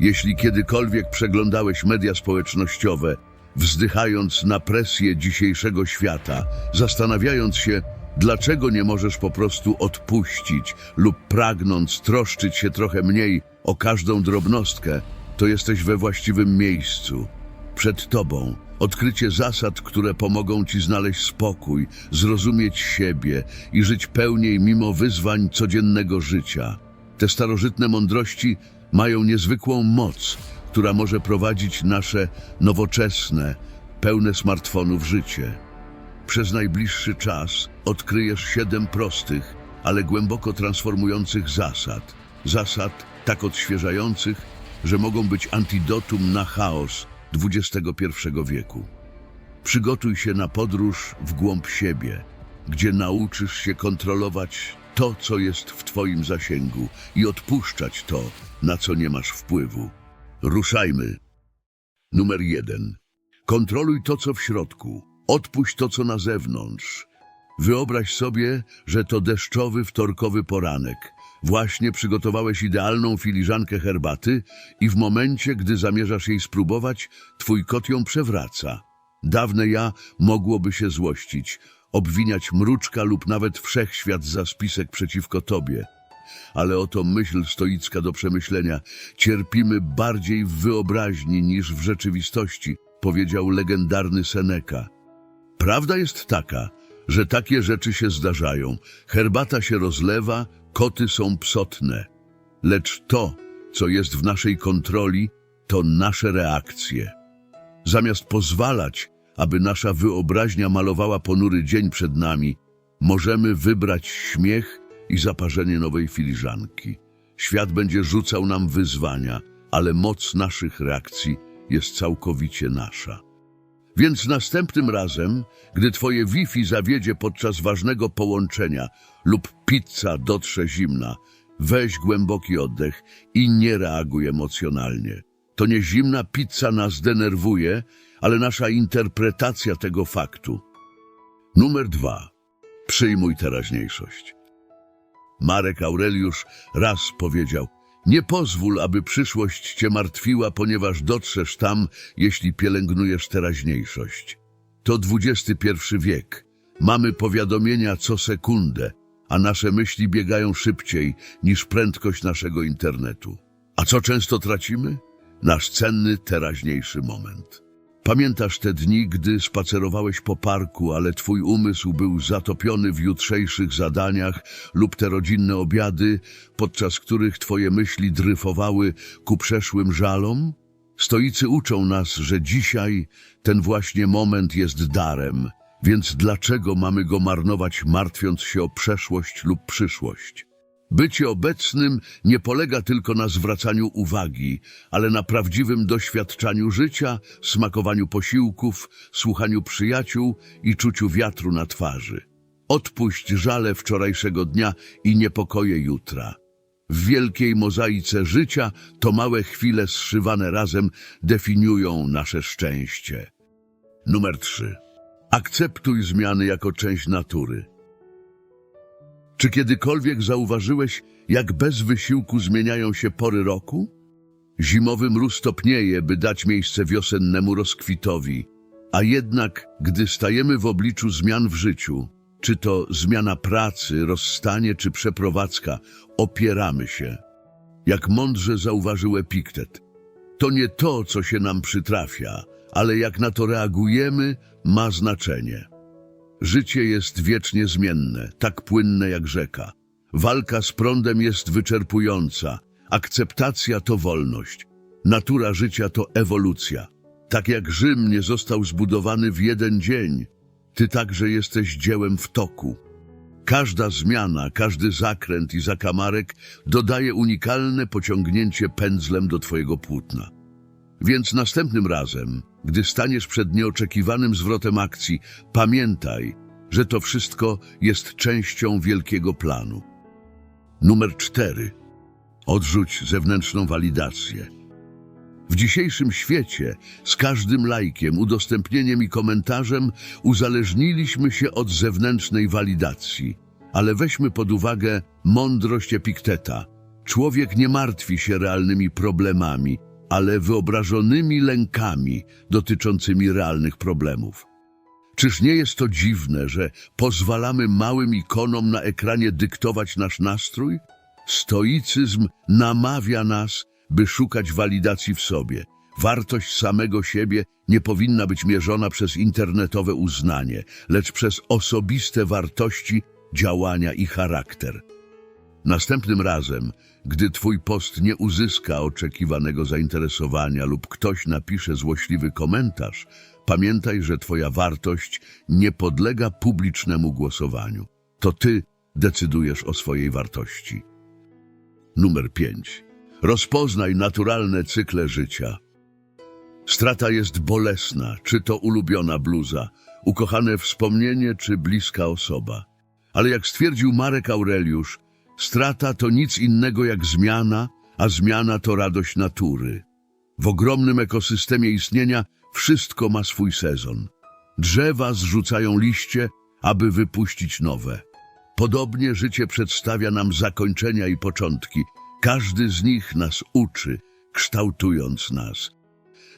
Jeśli kiedykolwiek przeglądałeś media społecznościowe, wzdychając na presję dzisiejszego świata, zastanawiając się, dlaczego nie możesz po prostu odpuścić lub pragnąc troszczyć się trochę mniej o każdą drobnostkę, to jesteś we właściwym miejscu. Przed tobą odkrycie zasad, które pomogą ci znaleźć spokój, zrozumieć siebie i żyć pełniej mimo wyzwań codziennego życia. Te starożytne mądrości mają niezwykłą moc, która może prowadzić nasze nowoczesne, pełne smartfonów życie. Przez najbliższy czas odkryjesz siedem prostych, ale głęboko transformujących zasad. Zasad tak odświeżających, że mogą być antidotum na chaos XXI wieku. Przygotuj się na podróż w głąb siebie, gdzie nauczysz się kontrolować to, co jest w Twoim zasięgu i odpuszczać to, na co nie masz wpływu. Ruszajmy. Numer jeden. Kontroluj to, co w środku. Odpuść to, co na zewnątrz. Wyobraź sobie, że to deszczowy wtorkowy poranek. Właśnie przygotowałeś idealną filiżankę herbaty i w momencie, gdy zamierzasz jej spróbować, twój kot ją przewraca. Dawne ja mogłoby się złościć, obwiniać mruczka lub nawet wszechświat za spisek przeciwko tobie. Ale oto myśl stoicka do przemyślenia. Cierpimy bardziej w wyobraźni niż w rzeczywistości, powiedział legendarny Seneca. Prawda jest taka, że takie rzeczy się zdarzają. Herbata się rozlewa, koty są psotne. Lecz to, co jest w naszej kontroli, to nasze reakcje. Zamiast pozwalać, aby nasza wyobraźnia malowała ponury dzień przed nami, możemy wybrać śmiech i zaparzenie nowej filiżanki. Świat będzie rzucał nam wyzwania, ale moc naszych reakcji jest całkowicie nasza. Więc następnym razem, gdy twoje Wi-Fi zawiedzie podczas ważnego połączenia lub pizza dotrze zimna, weź głęboki oddech i nie reaguj emocjonalnie. To nie zimna pizza nas denerwuje, ale nasza interpretacja tego faktu. Numer dwa. Przyjmuj teraźniejszość. Marek Aureliusz raz powiedział: Nie pozwól, aby przyszłość cię martwiła, ponieważ dotrzesz tam, jeśli pielęgnujesz teraźniejszość. To XXI wiek. Mamy powiadomienia co sekundę, a nasze myśli biegają szybciej niż prędkość naszego internetu. A co często tracimy? Nasz cenny, teraźniejszy moment. Pamiętasz te dni, gdy spacerowałeś po parku, ale twój umysł był zatopiony w jutrzejszych zadaniach lub te rodzinne obiady, podczas których twoje myśli dryfowały ku przeszłym żalom? Stoicy uczą nas, że dzisiaj ten właśnie moment jest darem, więc dlaczego mamy go marnować, martwiąc się o przeszłość lub przyszłość? Bycie obecnym nie polega tylko na zwracaniu uwagi, ale na prawdziwym doświadczaniu życia, smakowaniu posiłków, słuchaniu przyjaciół i czuciu wiatru na twarzy. Odpuść żale wczorajszego dnia i niepokoje jutra. W wielkiej mozaice życia to małe chwile zszywane razem definiują nasze szczęście. Numer 3. Akceptuj zmiany jako część natury. Czy kiedykolwiek zauważyłeś, jak bez wysiłku zmieniają się pory roku? Zimowy mróz topnieje, by dać miejsce wiosennemu rozkwitowi, a jednak, gdy stajemy w obliczu zmian w życiu, czy to zmiana pracy, rozstanie czy przeprowadzka, opieramy się. Jak mądrze zauważył Epiktet, to nie to, co się nam przytrafia, ale jak na to reagujemy, ma znaczenie. Życie jest wiecznie zmienne, tak płynne jak rzeka. Walka z prądem jest wyczerpująca. Akceptacja to wolność. Natura życia to ewolucja. Tak jak Rzym nie został zbudowany w jeden dzień, ty także jesteś dziełem w toku. Każda zmiana, każdy zakręt i zakamarek dodaje unikalne pociągnięcie pędzlem do twojego płótna. Więc następnym razem, gdy staniesz przed nieoczekiwanym zwrotem akcji, pamiętaj, że to wszystko jest częścią wielkiego planu. Numer cztery. Odrzuć zewnętrzną walidację. W dzisiejszym świecie z każdym lajkiem, udostępnieniem i komentarzem uzależniliśmy się od zewnętrznej walidacji. Ale weźmy pod uwagę mądrość Epikteta. Człowiek nie martwi się realnymi problemami, ale wyobrażonymi lękami dotyczącymi realnych problemów. Czyż nie jest to dziwne, że pozwalamy małym ikonom na ekranie dyktować nasz nastrój? Stoicyzm namawia nas, by szukać walidacji w sobie. Wartość samego siebie nie powinna być mierzona przez internetowe uznanie, lecz przez osobiste wartości, działania i charakter. Następnym razem, gdy twój post nie uzyska oczekiwanego zainteresowania lub ktoś napisze złośliwy komentarz, pamiętaj, że twoja wartość nie podlega publicznemu głosowaniu. To ty decydujesz o swojej wartości. Numer 5. Rozpoznaj naturalne cykle życia. Strata jest bolesna, czy to ulubiona bluza, ukochane wspomnienie, czy bliska osoba. Ale jak stwierdził Marek Aureliusz, strata to nic innego jak zmiana, a zmiana to radość natury. W ogromnym ekosystemie istnienia wszystko ma swój sezon. Drzewa zrzucają liście, aby wypuścić nowe. Podobnie życie przedstawia nam zakończenia i początki. Każdy z nich nas uczy, kształtując nas.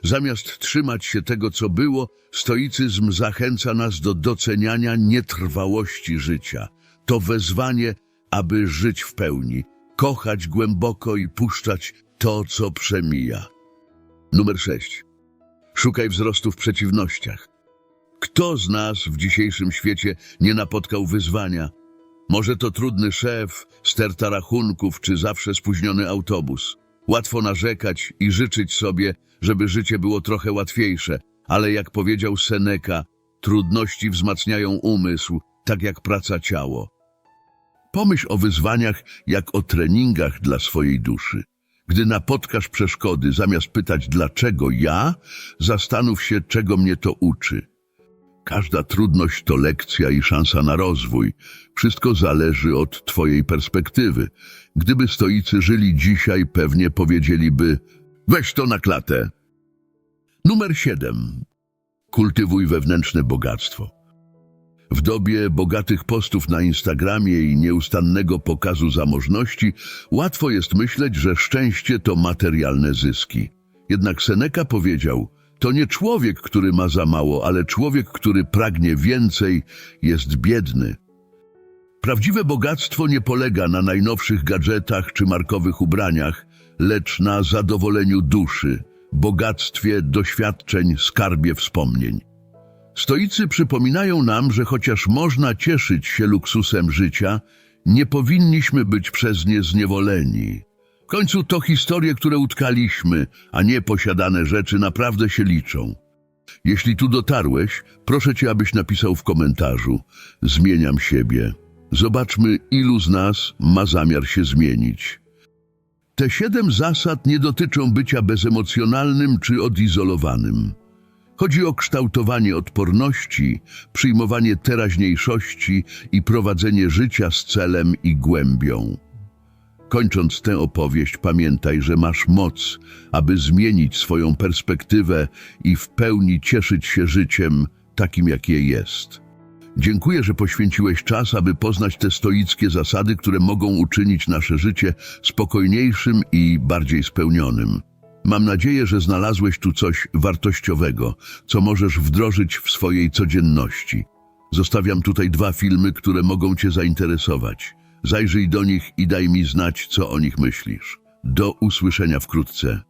Zamiast trzymać się tego, co było, stoicyzm zachęca nas do doceniania nietrwałości życia. To wezwanie, aby żyć w pełni, kochać głęboko i puszczać to, co przemija. Numer 6. Szukaj wzrostu w przeciwnościach. Kto z nas w dzisiejszym świecie nie napotkał wyzwania? Może to trudny szef, sterta rachunków czy zawsze spóźniony autobus. Łatwo narzekać i życzyć sobie, żeby życie było trochę łatwiejsze, ale jak powiedział Seneca, trudności wzmacniają umysł, tak jak praca ciało. Pomyśl o wyzwaniach jak o treningach dla swojej duszy. Gdy napotkasz przeszkody, zamiast pytać dlaczego ja, zastanów się, czego mnie to uczy. Każda trudność to lekcja i szansa na rozwój. Wszystko zależy od Twojej perspektywy. Gdyby stoicy żyli dzisiaj, pewnie powiedzieliby: weź to na klatę. Numer 7. Kultywuj wewnętrzne bogactwo. W dobie bogatych postów na Instagramie i nieustannego pokazu zamożności łatwo jest myśleć, że szczęście to materialne zyski. Jednak Seneca powiedział, to nie człowiek, który ma za mało, ale człowiek, który pragnie więcej, jest biedny. Prawdziwe bogactwo nie polega na najnowszych gadżetach czy markowych ubraniach, lecz na zadowoleniu duszy, bogactwie doświadczeń, skarbie wspomnień. Stoicy przypominają nam, że chociaż można cieszyć się luksusem życia, nie powinniśmy być przez nie zniewoleni. W końcu to historie, które utkaliśmy, a nie posiadane rzeczy naprawdę się liczą. Jeśli tu dotarłeś, proszę cię, abyś napisał w komentarzu: Zmieniam siebie. Zobaczmy, ilu z nas ma zamiar się zmienić. Te siedem zasad nie dotyczą bycia bezemocjonalnym czy odizolowanym. Chodzi o kształtowanie odporności, przyjmowanie teraźniejszości i prowadzenie życia z celem i głębią. Kończąc tę opowieść, pamiętaj, że masz moc, aby zmienić swoją perspektywę i w pełni cieszyć się życiem takim, jakie jest. Dziękuję, że poświęciłeś czas, aby poznać te stoickie zasady, które mogą uczynić nasze życie spokojniejszym i bardziej spełnionym. Mam nadzieję, że znalazłeś tu coś wartościowego, co możesz wdrożyć w swojej codzienności. Zostawiam tutaj dwa filmy, które mogą Cię zainteresować. Zajrzyj do nich i daj mi znać, co o nich myślisz. Do usłyszenia wkrótce.